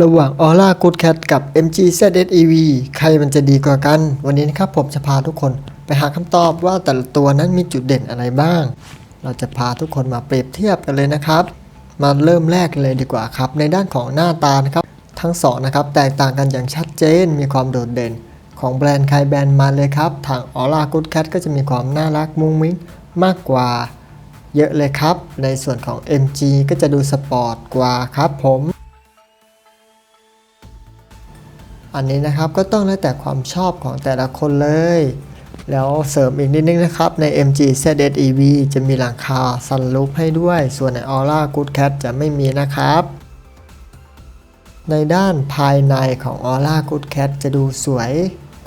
ระหว่าง Aura Good Cat กับ MG ZS EV ใครมันจะดีกว่ากัน วันนี้นะครับผมจะพาทุกคนไปหาคำตอบว่าแต่ละตัวนั้นมีจุดเด่นอะไรบ้าง เราจะพาทุกคนมาเปรียบเทียบกันเลยนะครับ มาเริ่มแรกเลยดีกว่าครับ ในด้านของหน้าตานะครับ ทั้งสองนะครับแตกต่างกันอย่างชัดเจน มีความโดดเด่น ของแบรนด์ใครแบรนด์มันเลยครับ ทาง Aura Good Cat ก็จะมีความน่ารักมุ้งมิ้งมากกว่าเยอะเลยครับ ในส่วนของ MG ก็จะดูสปอร์ตกว่าครับผม อันนี้นะครับก็ต้องแล้วแต่ความชอบของแต่ละคนเลย แล้วเสริมอีกนิดนึงนะครับ ใน MG ZS EV จะมีหลังคาซันรูฟให้ด้วย ส่วนใน Aura Good Cat จะไม่มีนะครับ ในด้านภายในของ Aura Good Cat จะดูสวย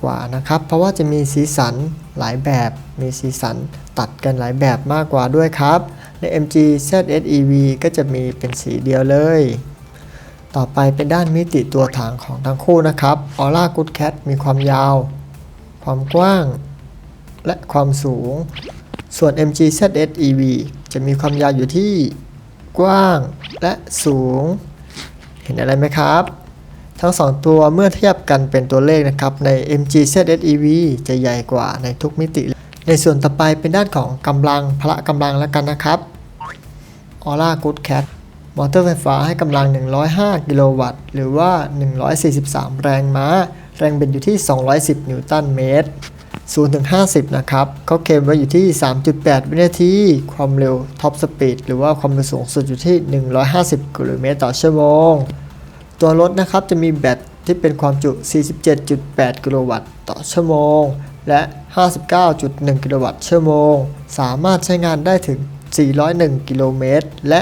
กว่านะครับ เพราะว่าจะมีสีสันหลายแบบ มีสีสันตัดกันหลายแบบมากกว่าด้วยครับ ใน MG ZS EV ก็จะมีเป็นสีเดียวเลย ต่อไปเป็นด้านมิติตัวถังของทั้งคู่นะครับ Aura Good Cat มีความยาว ความกว้าง และความสูง ส่วน MG ZS EV จะมีความยาวอยู่ที่กว้างและสูง เห็นอะไรไหมครับ ทั้งสองตัวเมื่อเทียบกันเป็นตัวเลขนะครับ ใน MG ZS EV จะใหญ่กว่าในทุกมิติ ในส่วนต่อไปเป็นด้านของกำลังพละกำลังแล้วกันนะครับ Aura Good Cat มอเตอร์ไฟฟ้าให้กำลัง 105 กิโลวัตต์ หรือว่า 143 แรงม้า แรงบิดอยู่ที่ 210 นิวตันเมตร 0 ถึง 50 นะครับเขาเคลมไว้อยู่ที่ 3.8 วินาที ความเร็วท็อปสปีดหรือว่าความเร็วสูงสุดอยู่ที่ 150 กิโลเมตรต่อชั่วโมง ตัวรถนะครับจะมีแบตที่เป็นความจุ 47.8 กิโลวัตต์ต่อชั่วโมง และ 59.1 กิโลวัตต์ชั่วโมง สามารถใช้งานได้ถึง 401 กิโลเมตร และ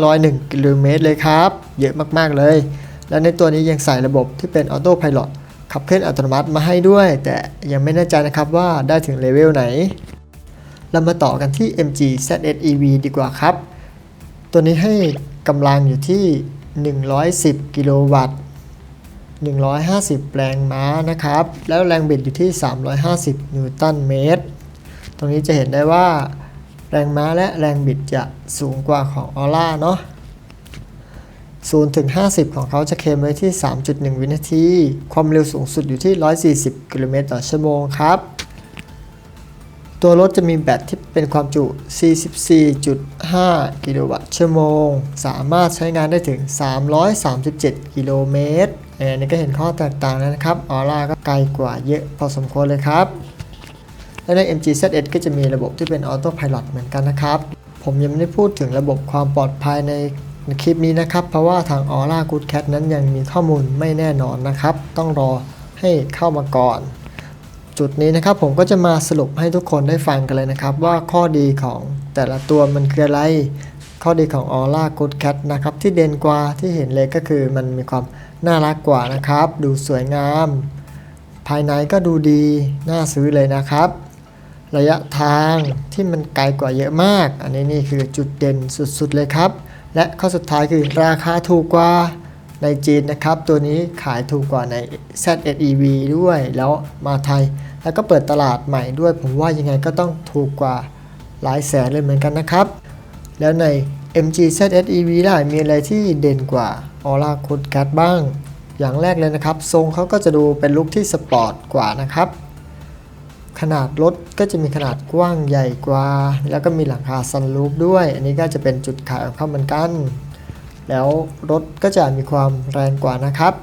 501 กิโลเมตรเลยครับ เยอะมากๆเลย และในตัวนี้ยังใส่ระบบที่เป็นออโต้พ l o t ขับเคลื่อนอัตโนมัติมาให้ด้วย แต่ยังไม่แน่ใจนะครับว่าได้ถึงเลเวลไหน เรามาต่อกันที่ MG ZS EV ดีกว่าครับ ตัวนี้ให้กำลังอยู่ที่ 110 กิโลวัตต์ 150 แรงม้านะครับ แล้วแรงบิดอยู่ที่ 350 นิวตันเมตร ตรงนี้จะเห็นได้ว่า แรงม้าและแรงบิดจะสูงกว่าของออร่าเนาะ0ถึง 50 ของเขาจะเคลมไว้ที่ 3.1 วินาที ความเร็วสูงสุดอยู่ที่ 140 กิโลเมตรต่อชั่วโมงครับ ตัวรถจะมีแบตที่เป็นความจุ 44.5 กิโลวัตต์ชั่วโมง สามารถใช้งานได้ถึง 337 กิโลเมตรอันนี้ก็เห็นข้อแตกต่างแล้วนะครับ ออร่าก็ไกลกว่าเยอะพอสมควรเลยครับ และใน MG ZS ก็จะมีระบบที่เป็นออโต้พ l o t เหมือนกันนะครับ ผมยังไม่ได้พูดถึงระบบความปลอดภัยในคลิปนี้นะครับ เพราะว่าทาง Aura Good Cat นั้นยังมีข้อมูลไม่แน่นอนนะครับ ต้องรอให้เข้ามาก่อน จุดนี้นะครับผมก็จะมาสรุปให้ทุกคนได้ฟังกันเลยนะครับ ว่าข้อดีของแต่ละตัวมันคืออะไร ข้อดีของ Aura Good Cat นะครับที่เด่นกว่าที่เห็นเลยก็คือมันมีความน่ารักกว่านะครับ ดูสวยงาม ภายในก็ดูดีน่าซื้อเลยนะครับ ระยะทางที่มันไกลกว่าเยอะมาก อันนี้นี่คือจุดเด่นสุดๆเลยครับ และข้อสุดท้ายคือราคาถูกกว่าในจีนนะครับ ตัวนี้ขายถูกกว่าใน ZSEV ด้วย แล้วมาไทย แล้วก็เปิดตลาดใหม่ด้วย ผมว่ายังไงก็ต้องถูกกว่าหลายแสนเลยเหมือนกันนะครับ แล้วใน MG ZSEV ล่ะมีอะไรที่เด่นกว่า Aura Good Cat บ้าง อย่างแรกเลยนะครับ ทรงเขาก็จะดูเป็นลุคที่สปอร์ตกว่านะครับ ขนาดรถก็จะมีขนาดกว้างใหญ่กว่า แล้วก็มีหลังคาซันรูฟด้วย อันนี้ก็จะเป็นจุดขายของเขาเหมือนกัน แล้วรถก็จะมีความแรงกว่านะครับ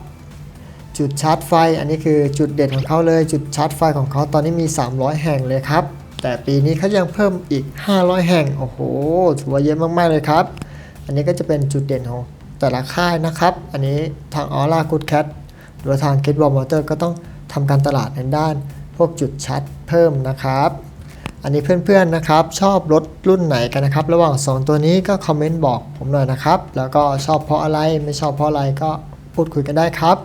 จุดชาร์จไฟอันนี้คือจุดเด่นของเขาเลย จุดชาร์จไฟของเขาตอนนี้มี 300 แห่งเลยครับ แต่ปีนี้เขายังเพิ่มอีก 500 แห่ง โอ้โหถือว่าเยอะมากๆเลยครับ อันนี้ก็จะเป็นจุดเด่นของแต่ละค่ายนะครับ อันนี้ทาง Aura Good Cat หรือทาง Get Wall Motor ก็ต้องทำการตลาดในด้าน พวกจุดชัดเพิ่มนะครับ อันนี้เพื่อนๆนะครับ ชอบรถรุ่นไหนกันนะครับ ระหว่าง 2 ตัวนี้ก็คอมเมนต์บอกผมหน่อยนะครับ แล้วก็ชอบเพราะอะไรไม่ชอบเพราะอะไรก็พูดคุยกันได้ครับ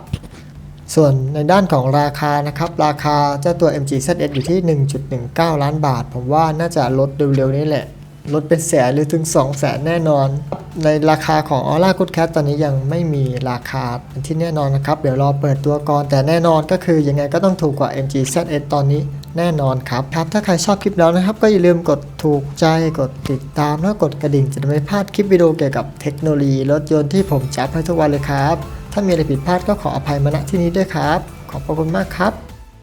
ส่วนในด้านของราคานะครับ ราคาเจ้าตัว MG ZS อยู่ที่ 1.19 ล้านบาท ผมว่าน่าจะลดเร็วๆนี้แหละ ลดเป็นแสนหรือถึง 2 0 0แสนแน่นอน ในราคาของ Aura Good Cat ตอนนี้ยังไม่มีราคาที่แน่นอนนะครับ เดี๋ยวรอเปิดตัวก่อน แต่แน่นอนก็คือยังไงก็ต้องถูกกว่า MG ZS ตอนนี้แน่นอนครับครับ ถ้าใครชอบคลิปแล้วนะครับ ก็อย่าลืมกดถูกใจกดติดตามแล้วกดกระดิ่งจะไม่พลาดคลิปวิดีโอเกี่ยวกับเทคโนโลยีรถยนต์ที่ผมจัดให้ทุกวันเลยครับ ถ้าถ้ามีอะไรผิดพลาดก็ขออภัยมาณที่นี้ด้วยครับ ขอบพระคุณมากครับ